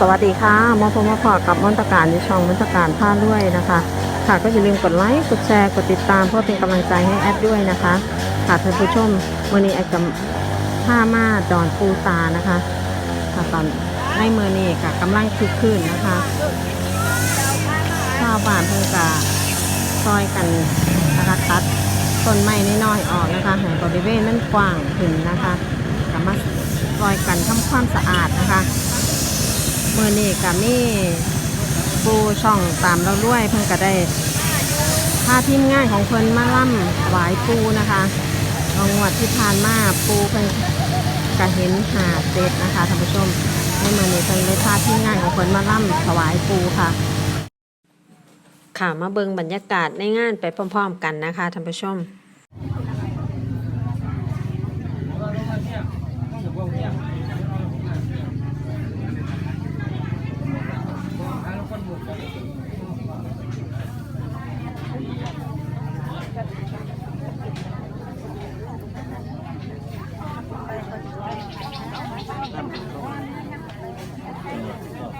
สวัสดีค่ะมอพมพอกับมนตการในช่องมนตการผ้าด้วยนะคะ ค่ะก็อย่าลืมกดไลค์กดแชร์กดติดตามเพื่อเป็นกำลังใจให้แอดด้วยนะคะค่ะท่านผู้ชมวันนี้แอดกับผ้ามาดอนปูตานะคะค่ะตอนในเมื่อนี้ค่ะกำลังคึกคืนนะคะชาวบ้านเพิ่งกะซอยกันนะคะตัดต้นไม้น้อยๆออกนะคะห้บริเวณนั้นกว้างขึ้นนะคะก็มาซอยกันทำความสะอาดนะคะ เมื่อนี้ก็มีปูช่องตามเราด้วยเพิ่งก็ได้พาทีมง่านของเพิ่นมาล่ำหวายปูนะคะเอางวดที่ผ่านมาปูเพิ่นก็เห็นหาเจ็ดนะคะท่านผู้ชมในเมื่อนี้เพิ่นเลยพาทีมง่านของเพิ่นมาล่ำถวายปูค่ะ ค่ะมาเบิงบรรยากาศในงานไปพร้อม ๆ กันนะคะท่านผู้ชม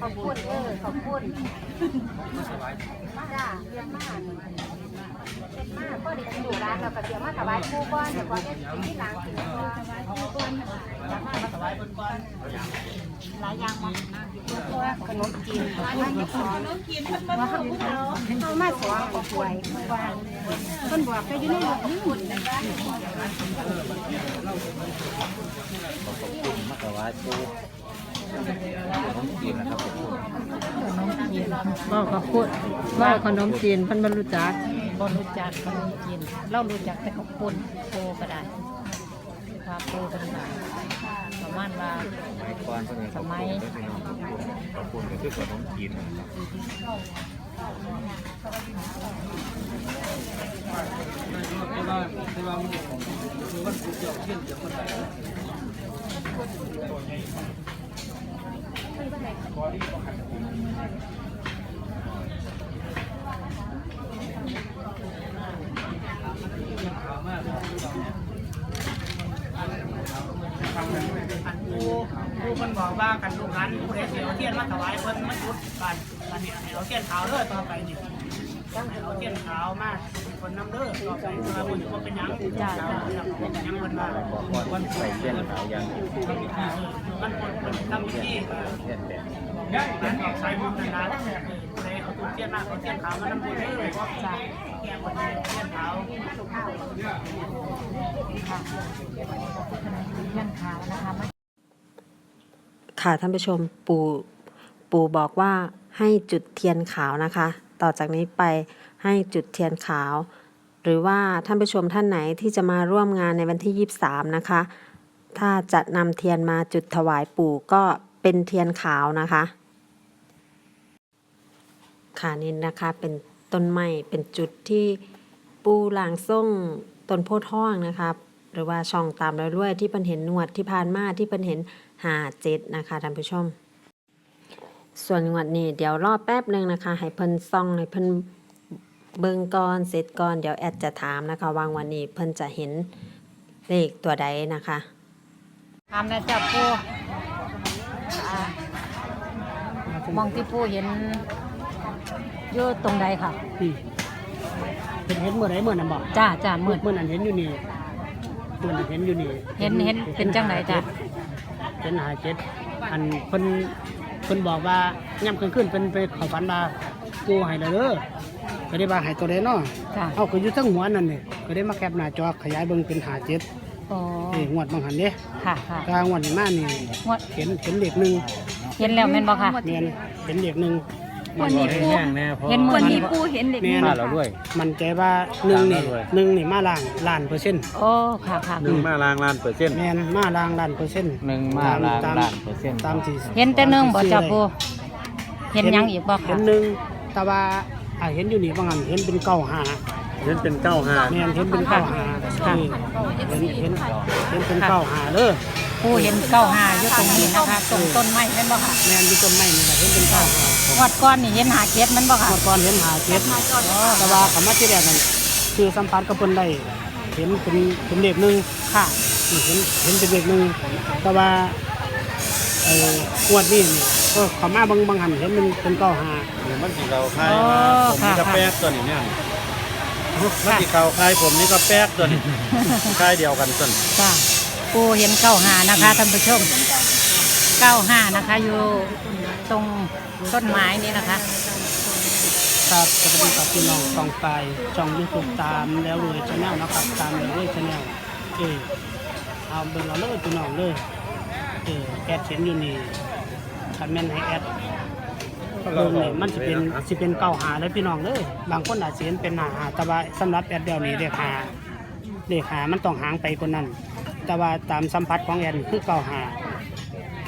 ขอบคุณเออขอบคุณจ้าเรียนมากเป็นมากก็เด็กอยู่ร้านเราก็เดี๋ยวมาถวายครูก่อนเดี๋ยวก่อนจะที่หลังกินก่อนครูก่อนหลายอย่างมาขนมจีนขนมจีนขนมจีนว่าเขาเขามาสอนก็ป่วยว่าเพิ่นบอกไปอยู่ในหลวงนี่มัตวายปูน้องกินนะครั บผมว่าขอบคุณว่าขนมจีนเพิ่นบรรลุจักบรู้จักขนมจีนเรารู้จักแต่ขอบคุณโปก็ได้ว่าโปเป็นแบบประมาณว่า สมัยก่อนเพิ่นขอบคุณเด้อพี่น้องขอบคุณก็คือขนมจีนนะครับ ผู้คนบอกว่ากันลูกหลานผู้ใดเสียเอาเทียนมาถวายเพิ่นมาจุดบ้านบ้านเนี่ยให้เอาเทียนขาวเด้อต่อไปนี่ต้องให้เอาเทียนขาวมาคนน้ำเด้อต่อไปเวลาคนบ่เป็นหยังจ้าจ้าเป็นหยังเพิ่นว่าบอกว่าใส่เส้นขาวยังมันคนเพิ่นทำพิธีเส้นแดงนั้นออกสายบุญนั่นนะผู้ใดเอาเทียนมาเอาเทียนขาวมานน้ำบุญเด้อจ้าแก้คนเทียนขาวเพื่อนขาวนะคะมาค่ะท่านผู้ชมปู่ปู่บอกว่าให้จุดเทียนขาวนะคะ ต่อจากนี้ไปให้จุดเทียนขาว หรือว่าท่านผู้ชมท่านไหนที่จะมาร่วมงานในวันที่ 23 นะคะ ถ้าจะนำเทียนมาจุดถวายปู่ก็เป็นเทียนขาวนะคะ ค่ะนี่นะคะ เป็นต้นไม้เป็นจุดที่ปูหลางส่งต้นโพธิ์ทองนะคะหรือว่าช่องตามเราด้วยที่เพิ่นเห็นหนวดที่ผ่านมาที่เพิ่นเห็นหาเจ็ดนะคะท่านผู้ชม ส่วนงวดนี้เดี๋ยวรอแป๊บหนึ่งนะคะ ให้เพิ่นซ่องให้เพิ่นเบิ่งก่อนเสร็จก่อนเดี๋ยวแอดจะถามนะคะวางวันนี้เพิ่นจะเห็นเลขตัวใดนะคะทำนะจ๊ะปูมองที่ปูเห็น อยู่ตรงใดค่ะ นี่เห็นเห็นเมื่อไหร่เมื่อนั้นบอกจ้าจ้ามืเมื่อด เมื่อนั้นเห็นอยู่นี่เมื่อนั้นเห็นอยู่นี่เห็นเห็นเป็นจังไหนจ้ะ เห็นหาเจ็ดอันเพิ่นเพิ่นบอกว่าย่ำกลางคืนเป็นไปเข้าฝันมากูให้แล้วเด้อก็ได้ว่าให้ตัวใดเนาะจ้าเอาคืออยู่ทั้งหัวนั่นนี่ก็ได้มาแคปหน้าจอขยายเบิ่งเป็นหาเจ็ดโอ้นี่งวดบางหันเด้ค่ะค่ะกลางงวดนี้มานี่งวดเห็นเห็นเลขหนึ่งเห็นแล้วแม่นบ่ค่ะเนียนเห็นเลขหนึ่ง วันนี้ปูแห้งแน่เพราะเห็นมือนี้ปูเห็นเด็กแม่นผ้าเราด้วย มันใจว่าหนึ่งนี่ตามมาด้วย หนึ่งนี่มาล่างล้านเปอร์เซ็นต์โอ้ค่ะค่ะหนึ่งมาลางล้านเปอร์เซ็นต์แม่นมาล่างล้านเปอร์เซ็นต์หนึ่งมาลางล้านเปอร์เซ็นต์ตามที่เห็นแต่หนึ่งบ่จ้ะปูเห็นหยังอีกบ่เห็ค่ะนหนึ่งตแต่ว่าอ่าเห็นอยู่นี่บางอันเห็นเป็นเก้าหาเห็นเป็นเก้าห้าแม่นเห็นเป็นเก้าหาเออเห็นเห็นเห็นเป็นเก้าหาเด้อปูเห็นเก้าหาอยู่ตรงนี้นะคะ ตรงต้นไม้แม่นบ่ค่ะแม่นอยู่ต้นไม้นี่แหละเห็นเป็นเก้าหา วัดก้อนนี่เห็นหาเก็ดแมันบ่ค่ะ เมื่อก่อนเห็นหาเจ็ดแต่ว่าคำว่าที่แรกนั่นคือสัมผัสกับเพิ่นได้เห็นเป็นเป็นเลขหนึ่งค่ะนี่เห็นเห็นเป็นเลขหนึ่งแต่ว่าเอ่องวดนี้นี่ก็เขามาบางบางหันเห็นเป็นเป็นเก้าหานี่มันสีเราคายอ๋อผมนี่ก็ค่ะ แป๊กตัวนี้เนี่ยมันสีเขาคายผมนี่ก็แป๊กตัวนี้คายเดียวกันต้นจ้าปูเห็นเก้าหานะคะท่านผู้ชม เก้าห้านะคะ อยู่ตรงต้นไม้นี้นะคะ ครับสวัสดีครับพี่น้องกองไฟช่องยูทูบตามแล้วรวยชาแนลนะครับ ตามแล้วรวยชาแนลเออเอาเบิ่งเอาเลยพี่น้องเลยเออแอดเขียนอยู่นี่คันแม่นให้แอดเบิ่งนี่มันสิเป็นสิเป็นเก้าหาเลยพี่น้องเลยบางคนอาจสิเห็นเป็นหาหาแต่ว่าสำหรับแอดเดียวนี้เลขหาเลขหามันต้องหางไปกว่านั้นแต่ว่าตามสัมผัสของแอดนี่คือเก้าหา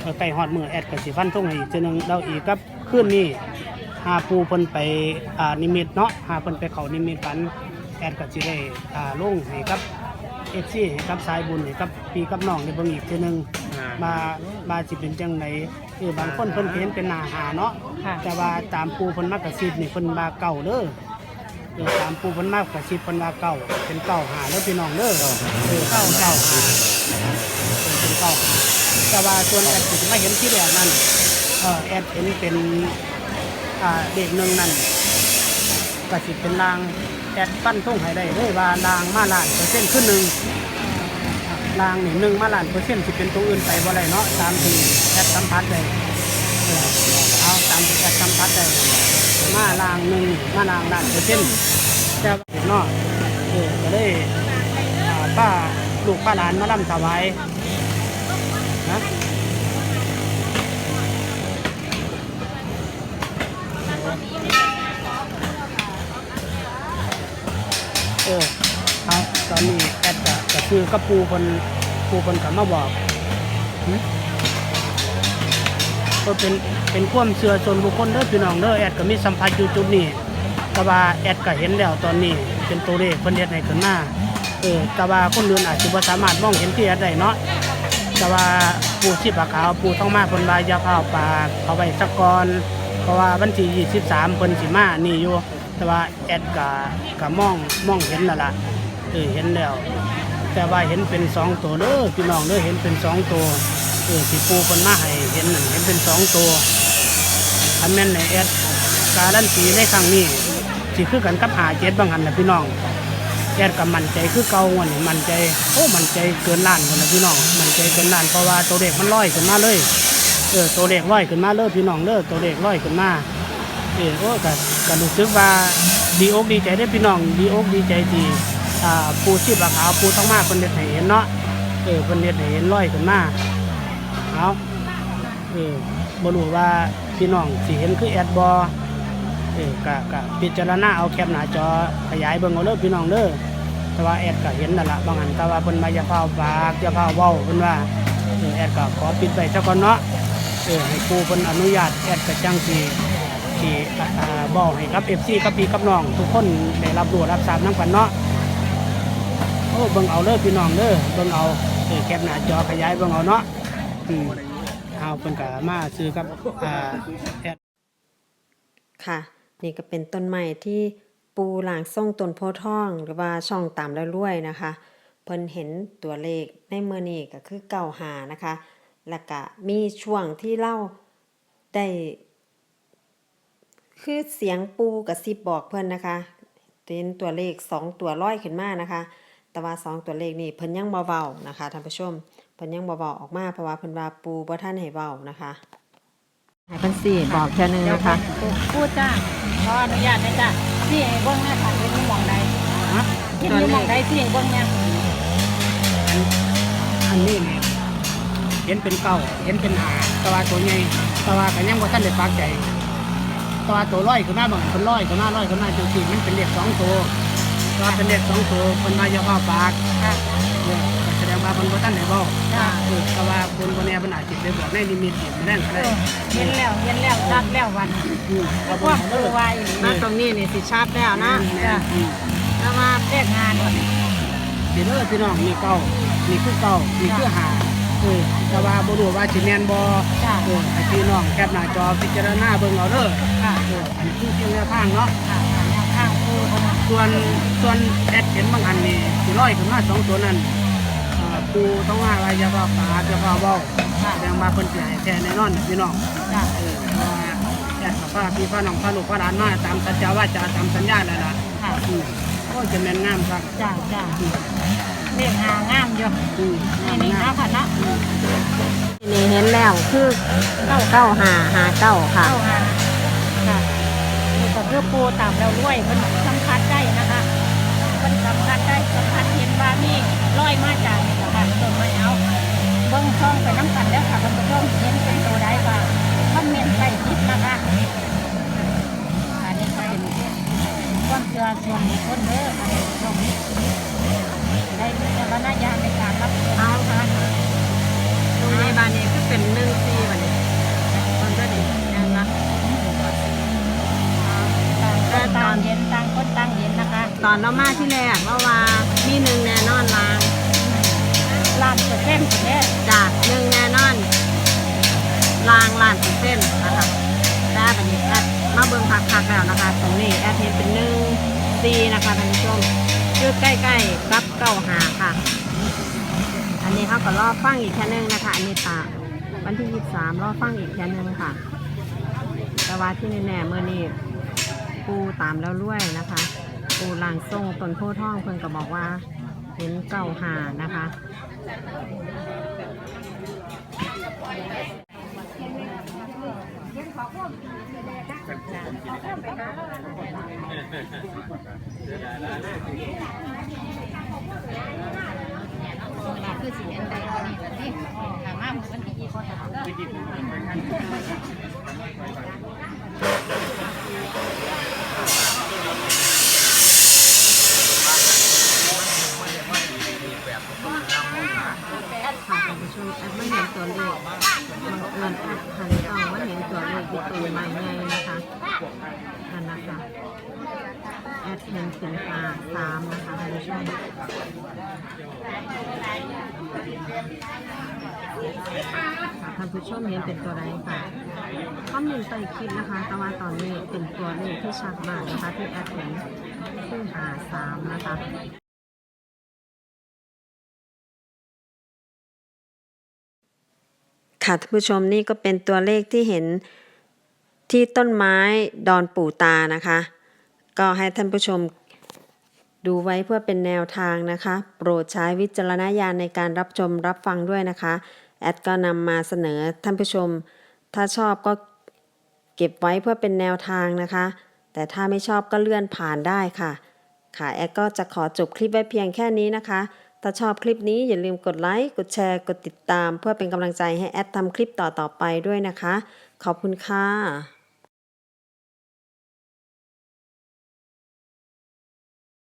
เออใกล้ฮอดมือแอดก็สิฟันตรงให้อีกทีหนึงเราอีกกับคืนนี้หาปูเพิ่นไปอ่านิมิตเนาะหาเพิ่นไปเขานิมิตฝันแอดก็สิได้อ่าลงให้กับเอฟซีให้กับสายบุญให้กับพี่กับน้องได้เบิ่งอีกทีหนึงมามาสิเป็นจังไหนคือบางคนเพิ่นเห็นเป็นหนาหาเนาะค่ะแต่ว่าตามปูเพิ่นมากระซิบนี่เพิ่นมาเก่าเด้อเออตามปูเพิ่นมากระซิบเพิ่นมาเก่าเป็นเก่าหาเด้อพี่น้องเด้อเออเก่าเก่าหาเออเป็นเก่าหา แต่ว่าส่วนแอดที่มาเห็นที่แรกนั่นแอดเห็นเป็นเด็กหนึ่งนั่นกระสิเป็นลางแอดปั้นทุ่งให้ได้เลยว่าลางมาล้านเปอร์เซ็นต์ขึ้นหนึ่งรางหนี่งหนึ่งมาล้านเปอร์เซ็นต์สิเป็นตัวอื่นไปบ่ได้เนาะตามที่แอดสัมผัสได้เอาตามที่แอดสัมผัสได้มาลางหนึ่งมาลางลานเปอร์เซ็นต์แต่ว่าเนเนาะเออก็เลยอ่าป้าลูกป้าหลานมาล่ำถวาย นะเออเอาตอนนี้แอดก็ก็คือกับปูคนปูคนกลับมาบอกก็เป็นเป็นความเชื่อส่วนบุคคลเด้อพี่น้องเด้อแอดก็มีสัมผัสอยู่จุดนี้แต่ว่าแอดก็เห็นแล้วตอนนี้เป็นตัวเลขเพิ่นเฮ็ดให้ขึ้นมาเออแต่ว่าคนอื่นอาจจะบ่สามารถมองเห็นที่แอดได้เนาะ แต่ว่าปูชีพขาวปูท้องมาเพิ่นวาอย่าข้าปลาเอาไว้สักกอนเพราะว่าวันที่23เพิ่นสิมานี่อยู่แต่ว่าแอดก็ก็มองมองเห็นแล้วล่ะเออเห็นแล้ว แต่ว่าเห็นเป็นสองตัวเด้อพี่น้องเด้อเห็นเป็นสองตัวเออที่ปูคนมาให้เห็นนั่นเห็นเป็นสองตัวอันแม่นในแอดการันตีในครั้งนี้สิคือกันกับหาเจ็ดบางหันนะพี่น้อง อดกับมันใจคือเก่าวันนี้มันใจโอ้มันใจเกินล้านคนนะพี่น้องมันใจเกินล้านเพราะว่าตัวเด็กมันลอยขึ้นมาเลยเออตัวเด็กลอยขึ้นมาเลยพี่น้องเด้อตัวเด็กลอยขึ้นมาเออโอ้ก็ก็รู้สึกว่าดีอกดีใจได้พี่น้องดีอกดีใจที่อ่าปูชีพขาวปูต้องมากคนเด็ดเห็นเนาะเออคนเด็ดเห็นร้อยขึ้นมาเอาเออบรู้ว่าพี่น้องสิเห็นคือแอดบอเออกะกะพิจารณาเอาแคปหน้าจอขยายเบิ่งเอาเด้อพี่น้องเด้อ แต่ว่าแอดก็เห็นนั่นละบางอันแต่ว่าเพิ่นมาจะเฝ้าปากจะเฝ้าเว้าเพิ่นว่าแอดก็ขอปิดไปซะก่อนเนาะเออให้ปูเพิ่นอนุญาตแอดก็จังสิที่อ่บอกให้ครับเอฟซีกับพี่กับน้องทุกคนได้รับรู้รับทราบน้ำกันเนาะโอ้เบิ่งเอาเลยพี่น้องเด้อเบิ่งเอาแคปหน้าจอขยายเบิ่งเอาเนาะอืมเอาเพิ่นก็มาซื้อกับอ่าแอดค่ะ นี่ก็เป็นต้นไม้ที่ ปูหลางส่งต้นโพธิ์ทอง หรือว่าช่องตามแล้วรวยนะคะ เพิ่นเห็นตัวเลขในเมื่อนี้ก็คือเก่าหานะคะ แล้วก็มีช่วงที่เล่าได้ คือเสียงปูกับซิบบอกเพิ่นนะคะเป็นตัวเลขสองตัวร้อยขึ้นมานะคะ แต่ว่าสองตัวเลขนี่เพิ่นยังเบาๆนะคะท่านผู้ชมเพิ่นยังเบาๆออกมาเพราะว่าเพิ่นว่าปูบ่ท่านให้เบานะคะให้เพิ่นสี่บอกแค่นึงนะคะพูดจ้าขออนุญาตนะจ้า ที่ไอ้เบิ้งเนี่ยค่ะเห็นอยู่หมองใดฮะเห็นอยู่หมองใดที่ไอ้เบิ้งเนี่ยอันนี้เนี่ยเห็นเป็นเก้าเห็นเป็นหาแต่ว่าตัวใหญ่แต่ว่าก็ยังบ่ทันได้ปากใจแต่ว่าตัวร้อยขึ้นมาบางเพิ่นร้อยขึ้นมาร้อยขึ้นมาจังซี่มันเป็นเลขสองตัวแต่ว่าเป็นเลขสองตัวเพิ่นมาอย่าเข้าปาก ค่ะ เนี่ยก็แสดง ว่าว่าคนบ่ทันได้บอกจ้าเออแต่ว่าคนคนนี้มันอาจจะไปบอกในลิมิตอย่างนั้นก็เอได้อเห็นแล้วเห็นแล้วชัดแล้ววันอืมแล้วความคือว่าอีหลีมาตรงนี้นี่สิชัดแล้วนะจ้าอืมแล้วมาเรียกงานก่อนเดี๋ยวเด้อพี่น้องนี่เก้านี่คือเก้านี่คือหาเออแต่ว่าบ่รู้ว่าสิแม่นบ่จ้าเออให้พี่น้องแคปหน้าจอพิจารณาเบิ่งเอาเด้อค่ะเอออันนี้คือเพียงแนวทางเนาะ ค่ะแนวข้างปูคนนั้นส่วนส่วนแอดเห็นบางอันนี่สิร้อยขึ้นมาสองตัวนั้นเอ่อ ปูต้องว่าว่าอย่าว่าปาจะว่าเว้าแสดงว่าเพิ่นสิให้แท้แน่นอนพี่น้องจ้าเออเพราะว่ข้าพี่ป้าน้องป้าลูกป้าหลานมาตามสัญญาว่าจะตามสัญญาแล้วล่ะค่ะอืมก็จะแม่นงามครับจ้าจ้าเรียกหางามอยู่อืมนี่นี่นะค่ะนะนี่เห็นแล้วคือเก้าเก้าหาหาเก้าค่ะเข้าหาค่ะนี่ก็คือปูตามเราด้วยมันสัมผัสได้นะคะมันสัมผัสได้สัมผัสเห็นว่านี่ร้อยมาจาก ช่องไปน้ำกันแล้วค่ะท่านผู้ชมเห็นเป็นตัวใดบ้างคอมเมนต์ใต้คลิปนะคะอันนี้ก็เป็นความเชื่อส่วนบุคคลเด้อค่ะท่านผู้ชมได้วิจารณญาณในการรับชมนะคะตรงนี้บานนี้คือเป็นหนึ่งซีบันนี้มันก็ดียังนะต่างคนต่างเห็นต่างคนต่างเห็นนะคะ ตอนเรามาที่แรกเราว่ามีหนึ่งแน่นอนลา ล้านเปอร์เซ็นต์แน่จากหนึ่งแน่นอนลางล้านเปอร์เซ็นต์นะคะแต่บันนี้แอดมาเบิ่งพักๆแล้วนะคะ ตรงนี้แอดเห็นเป็นหนึ่งซีนะคะท่านผู้ชมอยู่ใกล้ๆกับเก้าหาค่ะ อันนี้เขาก็รอฟังอีกแค่นึงนะคะ อันนี้ตาวันที่ยี่สามรอฟังอีกแค่นึงค่ะ แต่ว่าที่แน่ๆเมื่อนี้ปูตามแล้วรวยนะคะ ปูลางทรงต้นโพธิ์ทองเพิ่นก็บอกว่า เห็นเก้าหานะคะ คือสีอันใดอันนี้แบบนี้ถามว่ามันเป็นกี่คนก็ ค่ะท่านผู้ชมแอดไม่เห็นตัวเลขบังเอิญแอดหันกล้องไม่เห็นตัวเลขที่ตัวใหม่ไงนะคะนั่นนะคะแอดเห็นเป็นตาสามนะคะท่านผู้ชมค่ะท่านผู้ชมเห็นเป็นตัวใดค่ะคอมเมนต์ใต้คลิปนะคะ แต่ว่าตอนนี้เป็นตัวเลขที่ชัดมากนะคะ ที่แอดเห็นคือหาสามนะคะค่ะท่านผู้ชมนี่ก็เป็นตัวเลขที่เห็นที่ต้นไม้ดอนปู่ตานะคะ ก็ให้ท่านผู้ชมดูไว้เพื่อเป็นแนวทางนะคะ โปรดใช้วิจารณญาณในการรับชมรับฟังด้วยนะคะ แอดก็นำมาเสนอท่านผู้ชม ถ้าชอบก็เก็บไว้เพื่อเป็นแนวทางนะคะ แต่ถ้าไม่ชอบก็เลื่อนผ่านได้ค่ะ ค่ะแอดก็จะขอจบคลิปไว้เพียงแค่นี้นะคะ ถ้าชอบคลิปนี้อย่าลืมกดไลค์ กดแชร์ กดติดตาม เพื่อเป็นกำลังใจให้แอดทำคลิปต่อๆไปด้วยนะคะ ขอบคุณค่ะ